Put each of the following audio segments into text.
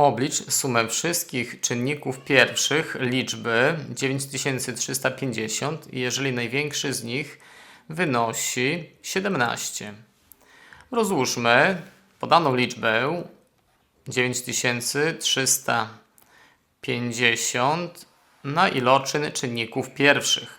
Oblicz sumę wszystkich czynników pierwszych liczby 9350, jeżeli największy z nich wynosi 17. Rozłóżmy podaną liczbę 9350 na iloczyn czynników pierwszych.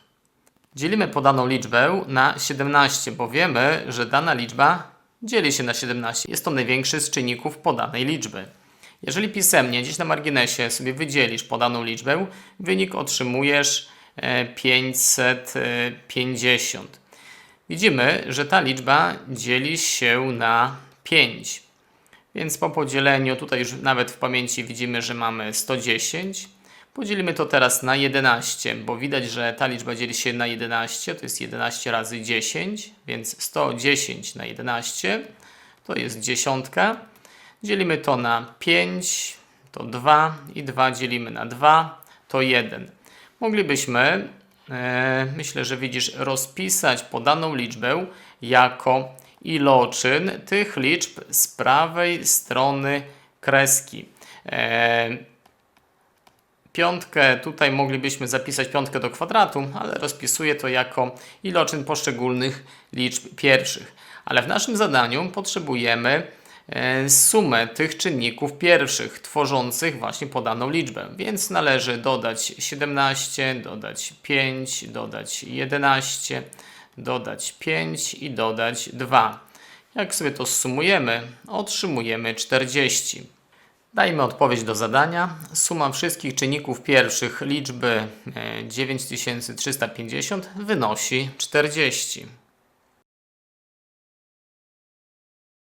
Dzielimy podaną liczbę na 17, bo wiemy, że dana liczba dzieli się na 17. Jest to największy z czynników podanej liczby. Jeżeli pisemnie gdzieś na marginesie sobie wydzielisz podaną liczbę, wynik otrzymujesz e, 550. Widzimy, że ta liczba dzieli się na 5. Więc po podzieleniu, tutaj już nawet w pamięci widzimy, że mamy 110. Podzielimy to teraz na 11, bo widać, że ta liczba dzieli się na 11, to jest 11 razy 10, więc 110 na 11 to jest dziesiątka. Dzielimy to na 5, to 2 i 2 dzielimy na 2, to 1. Moglibyśmy, e, myślę, że widzisz, rozpisać podaną liczbę jako iloczyn tych liczb z prawej strony kreski. E, Piątkę tutaj moglibyśmy zapisać piątkę do kwadratu, ale rozpisuję to jako iloczyn poszczególnych liczb pierwszych. Ale w naszym zadaniu potrzebujemy sumę tych czynników pierwszych, tworzących właśnie podaną liczbę. Więc należy dodać 17, dodać 5, dodać 11, dodać 5 i dodać 2. Jak sobie to sumujemy, otrzymujemy 40. Dajmy odpowiedź do zadania. Suma wszystkich czynników pierwszych liczby e, 9350 wynosi 40.